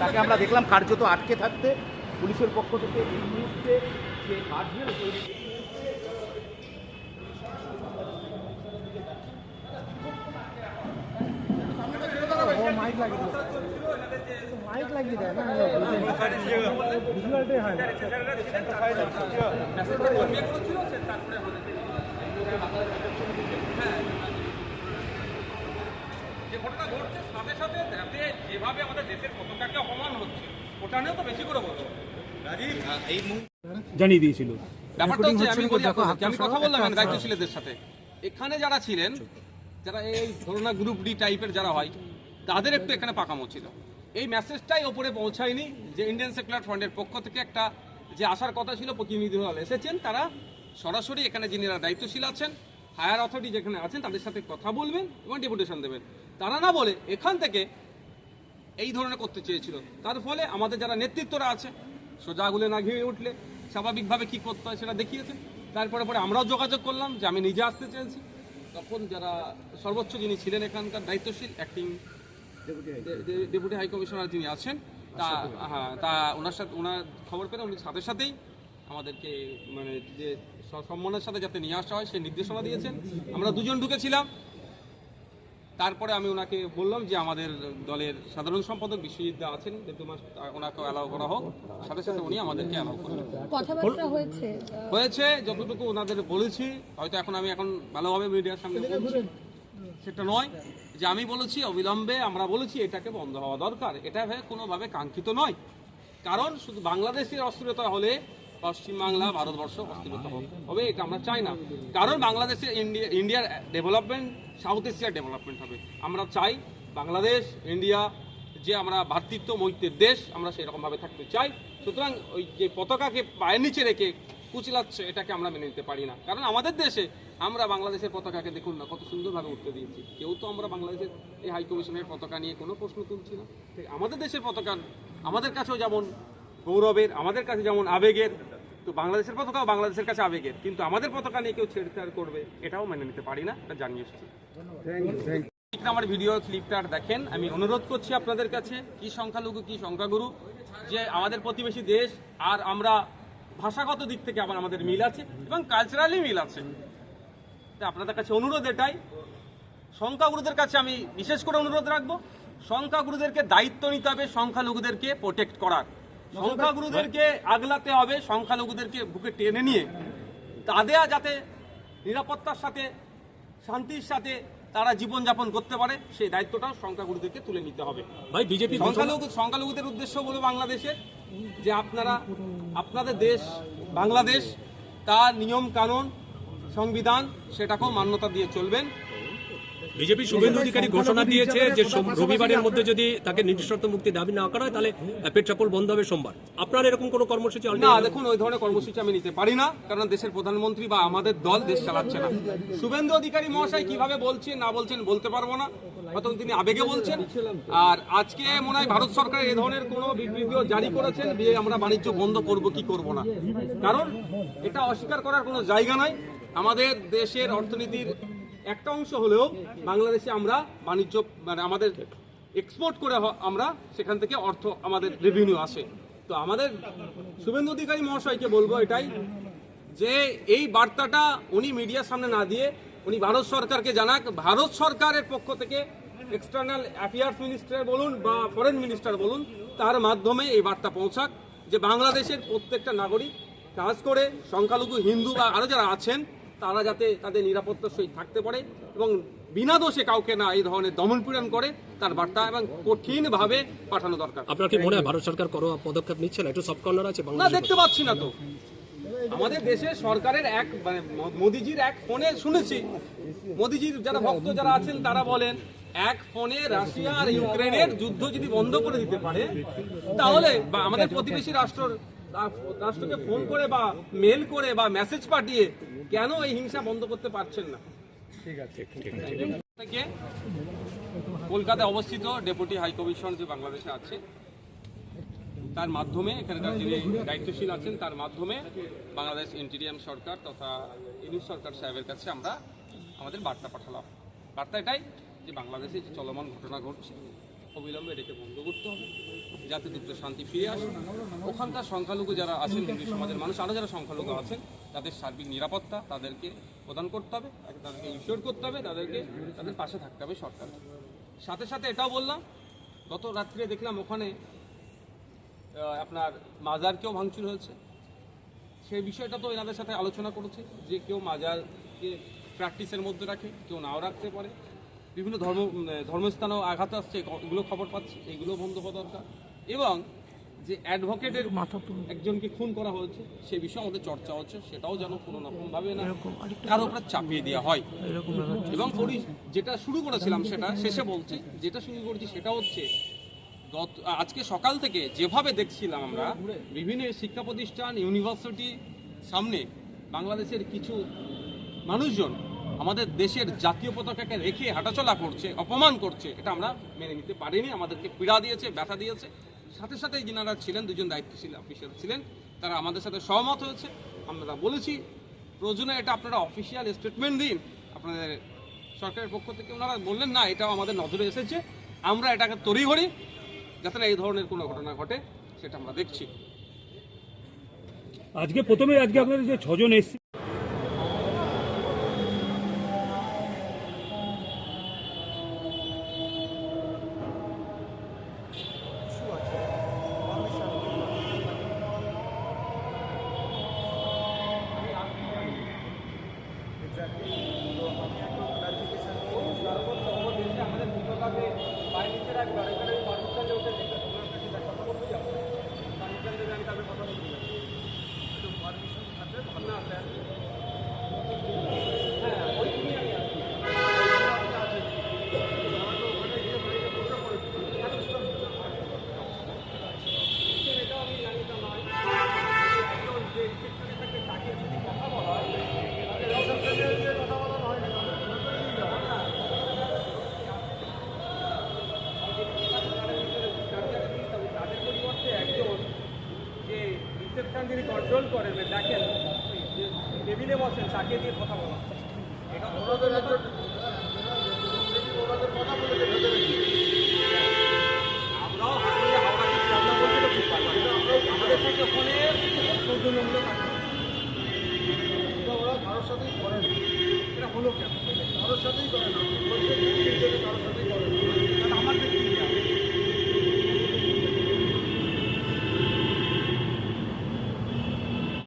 তাকে আমরা দেখলাম কার্যত আটকে থাকতে পুলিশের পক্ষ থেকে এই মুহূর্তে যে কার্যের মাইক লাগিয়ে দেয় না ভিজুয়ালটাই হয় না যে ঘটনা ঘটছে সাথে সাথে যাতে যেভাবে আমাদের দেশের পতাকাকে অপমান হচ্ছে ওটা নিয়েও তো বেশি করে বলব। জানিয়ে দিয়েছিল। ব্যাপারটা হচ্ছে আমি বলি আমি কথা বললাম এখানে দায়িত্বশীলদের সাথে। এখানে যারা ছিলেন যারা এই ধরুন গ্রুপ ডি টাইপের যারা হয় তাদের একটু এখানে পাকামো ছিল। এই মেসেজটাই ওপরে পৌঁছায়নি যে ইন্ডিয়ান সেকুলার ফ্রন্টের পক্ষ থেকে একটা যে আসার কথা ছিল প্রতিনিধি দল এসেছেন তারা সরাসরি এখানে যিনিরা দায়িত্বশীল আছেন হায়ার অথরিটি যেখানে আছেন তাদের সাথে কথা বলবেন এবং ডেপুটেশন দেবেন। তারা না বলে এখান থেকে এই ধরনের করতে চেয়েছিল। তার ফলে আমাদের যারা নেতৃত্বরা আছে সোজা আগুলে না ঘিরে উঠলে স্বাভাবিকভাবে কি করতে হয় সেটা দেখিয়েছে। তারপরে পরে আমরাও যোগাযোগ করলাম যে আমি নিজে আসতে চেয়েছি। তখন যারা সর্বোচ্চ যিনি ছিলেন এখানকার দায়িত্বশীল অ্যাক্টিং ডেপুটি হাই কমিশনার যিনি আছেন তা হ্যাঁ তা ওনার সাথে ওনার খবর পেলে উনি সাথে সাথেই আমাদেরকে মানে যে সম্মানের সাথে যাতে নিয়ে আসা হয় সেই নির্দেশনা দিয়েছেন। আমরা দুজন ঢুকেছিলাম তারপরে আমি ওনাকে বললাম যে আমাদের দলের সাধারণ সম্পাদক বিশ্বজিৎ দা আছেন যেহেতু মাস- ওনাকে অ্যালাউ করা হোক। সাথে সাথে উনি আমাদেরকে অ্যালাউ করলেন কথাবার্তা হয়েছে হয়েছে যতটুকু ওনাদের বলেছি হয়তো এখন আমি এখন ভালোভাবে মিডিয়ার সামনে বলছি। সেটা নয় যে আমি বলেছি অবিলম্বে আমরা বলেছি এটাকে বন্ধ হওয়া দরকার। এটা ভে- কোনোভাবে কাঙ্ক্ষিত নয়। কারণ শুধু বাংলাদেশের অস্থিরতা হলে পশ্চিমবাংলা ভারতবর্ষ অস্থিরতা হবে। এটা আমরা চাই না। কারণ বাংলাদেশে ইন্ডিয়া, ইন্ডিয়ার ডেভেলপমেন্ট, সাউথ এশিয়ার ডেভেলপমেন্ট হবে। আমরা চাই বাংলাদেশ, ইন্ডিয়া, যে আমরা ভ্রাতৃত্ব মৈত্রের দেশ, আমরা সেরকমভাবে থাকতে চাই। সুতরাং ওই যে পতাকাকে পায়ের নিচে রেখে কুচলাচ্ছে, এটাকে আমরা মেনে নিতে পারি না। কারণ আমাদের দেশে আমরা বাংলাদেশের পতাকাকে দেখুন না, কত সুন্দরভাবে উঠতে দিয়েছি। কেউ তো আমরা বাংলাদেশের এই হাইকমিশনের পতাকা নিয়ে কোনো প্রশ্ন তুলছি না। আমাদের দেশের পতাকা আমাদের কাছেও যেমন গৌরবের আমাদের কাছে যেমন আবেগের তো বাংলাদেশের পতাকাও বাংলাদেশের কাছে আবেগের কিন্তু আমাদের পতাকা নিয়ে কেউ ছেড়ছাড় করবে এটাও মেনে নিতে পারি না এটা জানিয়ে এসেছি। আমার ভিডিও ক্লিপটা দেখেন আমি অনুরোধ করছি আপনাদের কাছে কি সংখ্যালঘু কি সংখ্যাগুরু যে আমাদের প্রতিবেশী দেশ আর আমরা ভাষাগত দিক থেকে আবার আমাদের মিল আছে এবং কালচারালি মিল আছে। তা আপনাদের কাছে অনুরোধ এটাই। সংখ্যাগুরুদের কাছে আমি বিশেষ করে অনুরোধ রাখব সংখ্যাগুরুদেরকে দায়িত্ব নিতে হবে সংখ্যালঘুদেরকে প্রোটেক্ট করার। সংখ্যাগুরুদেরকে আগলাতে হবে সংখ্যালঘুদেরকে বুকে টেনে নিয়ে। তাদের যাতে নিরাপত্তার সাথে শান্তির সাথে তারা জীবনযাপন করতে পারে সেই দায়িত্বটাও সংখ্যাগুরুদেরকে তুলে নিতে হবে। ভাই বিজেপি সংখ্যালঘু সংখ্যালঘুদের উদ্দেশ্য বলো বাংলাদেশে যে আপনারা আপনাদের দেশ বাংলাদেশ তার নিয়ম কানুন সংবিধান সেটাকেও মান্যতা দিয়ে চলবেন। বিজেপি শুভেন্দু অধিকারী ঘোষণা দিয়েছে যে রবিবারের মধ্যে যদি তাকে নিঃশর্ত মুক্তি দাবি না করা হয়, তাহলে পেট্রাপোল বন্ধ হবে সোমবার। আপনার এরকম কোনো কর্মসূচি না, দেখুন, ওই ধরনের কর্মসূচি আমি নিতে পারি না, কারণ দেশের প্রধানমন্ত্রী বা আমাদের দল দেশ চালাচ্ছে না। শুভেন্দু অধিকারী মহাশয় কীভাবে বলছেন, না বলছেন, বলতে পারব না। হয়তো তিনি আবেগে বলছেন। আর আজকে মনে হয় ভারত সরকার এ ধরনের কোনো বিবৃতিও জারি করেছেন যে আমরা বাণিজ্য বন্ধ করব কি করব না। কারণ এটা অস্বীকার করার কোনো জায়গা নাই। আমাদের দেশের অর্থনীতির একটা অংশ হলেও বাংলাদেশে আমরা বাণিজ্য মানে আমাদের এক্সপোর্ট করে আমরা সেখান থেকে অর্থ আমাদের রেভিনিউ আসে। তো আমাদের শুভেন্দু অধিকারী মহাশয়কে বলব এটাই যে এই বার্তাটা উনি মিডিয়ার সামনে না দিয়ে উনি ভারত সরকারকে জানাক। ভারত সরকারের পক্ষ থেকে এক্সটার্নাল অ্যাফেয়ার্স মিনিস্টার বলুন বা ফরেন মিনিস্টার বলুন, তার মাধ্যমে এই বার্তা পৌঁছাক যে বাংলাদেশের প্রত্যেকটা নাগরিক কাজ করে, সংখ্যালঘু হিন্দু বা আরও যারা আছেন তারা যাতে তাদের নিরাপত্তার সহিত থাকতে পারে এবং বিনা দোষে কাউকে না এই ধরনের দমনপীড়ন করে তার বার্তা এবং কঠিনভাবে পাঠানো দরকার। আপনার কি মনে হয় ভারত সরকার কোনো পদক্ষেপ নিচ্ছে না? একটু সফট কর্নার আছে না দেখতে পাচ্ছি না তো। আমাদের দেশে সরকারের এক মানে মোদিজির এক ফোনে শুনেছি। মোদিজির যারা ভক্ত যারা আছেন তারা বলেন এক ফোনে রাশিয়া আর ইউক্রেনের যুদ্ধ যদি বন্ধ করে দিতে পারে তাহলে আমাদের প্রতিবেশী রাষ্ট্র রাষ্ট্রকে ফোন করে বা মেল করে বা মেসেজ পাঠিয়ে কেন এই হিংসা বন্ধ করতে পারছেন না? থেকে কলকাতায় অবস্থিত ডেপুটি হাই কমিশন যে বাংলাদেশে আছে তার মাধ্যমে এখানকার যিনি দায়িত্বশীল আছেন তার মাধ্যমে বাংলাদেশ ইন্টিরিয়াম সরকার তথা ইউনিশ সরকার সাহেবের কাছে আমরা আমাদের বার্তা পাঠালাম। বার্তা এটাই যে বাংলাদেশে যে চলমান ঘটনা ঘটছে অবিলম্বে এটাকে বন্ধ করতে হবে, যাতে দ্রুত শান্তি ফিরে আসে। ওখানকার সংখ্যালঘু যারা আছেন, হিন্দু সমাজের মানুষ আরও যারা সংখ্যালঘু আছেন, তাদের সার্বিক নিরাপত্তা তাদেরকে প্রদান করতে হবে তাদেরকে ইনশিওর করতে হবে, তাদেরকে তাদের পাশে থাকতে হবে সরকার। সাথে সাথে এটাও বললাম, গত রাত্রে দেখলাম ওখানে আপনার মাজারকেও ভাঙচুর হয়েছে। সেই বিষয়টা তো এনাদের সাথে আলোচনা করেছে, যে কেউ মাজারকে প্র্যাকটিসের মধ্যে রাখে, কেউ নাও রাখতে পারে। বিভিন্ন ধর্ম ধর্মস্থানেও আঘাত আসছে এগুলো খবর পাচ্ছি এগুলো বন্ধ হওয়া দরকার। এবং যে অ্যাডভোকেটের মাথা একজনকে খুন করা হয়েছে সে বিষয়ে আমাদের চর্চা হচ্ছে সেটাও যেন কোনো রকমভাবে না কারও উপরে চাপিয়ে দেওয়া হয়। এবং যেটা শুরু করেছিলাম সেটা শেষে বলছি যেটা শুরু করেছি সেটা হচ্ছে গত আজকে সকাল থেকে যেভাবে দেখছিলাম আমরা বিভিন্ন শিক্ষা প্রতিষ্ঠান ইউনিভার্সিটি সামনে বাংলাদেশের কিছু মানুষজন আমাদের দেশের জাতীয় পতাকাকে রেখে হাঁটাচলা করছে, অপমান করছে, এটা আমরা মেনে নিতে পারিনি, আমাদেরকে পীড়া দিয়েছে, ব্যথা দিয়েছে। সাথে সাথে যিনারা ছিলেন, দুজন দায়িত্বশীল অফিসার ছিলেন, তারা আমাদের সাথে সহমত হয়েছে। আমরা বলেছি, প্রয়োজনে এটা আপনারা অফিসিয়াল স্টেটমেন্ট দিন। আপনাদের সরকারের পক্ষ থেকে ওনারা বললেন, না, এটাও আমাদের নজরে এসেছে, আমরা এটাকে তড়িঘড়ি, যাতে না এই ধরনের কোনো ঘটনা ঘটে, সেটা আমরা দেখছি। আজকে প্রথমে, আজকে আপনাদের যে ছজন এসছে ইফতেদ খান যিনি কন্ট্রোল করেন দেখেন টেবিলে বসেন তাকে দিয়ে কথা বলা এটা ওনাদের ওনাদের কথা বলে আমরাও হাওড়া হাওড়া কি আমরা বলতে আমাদের থেকে ওখানে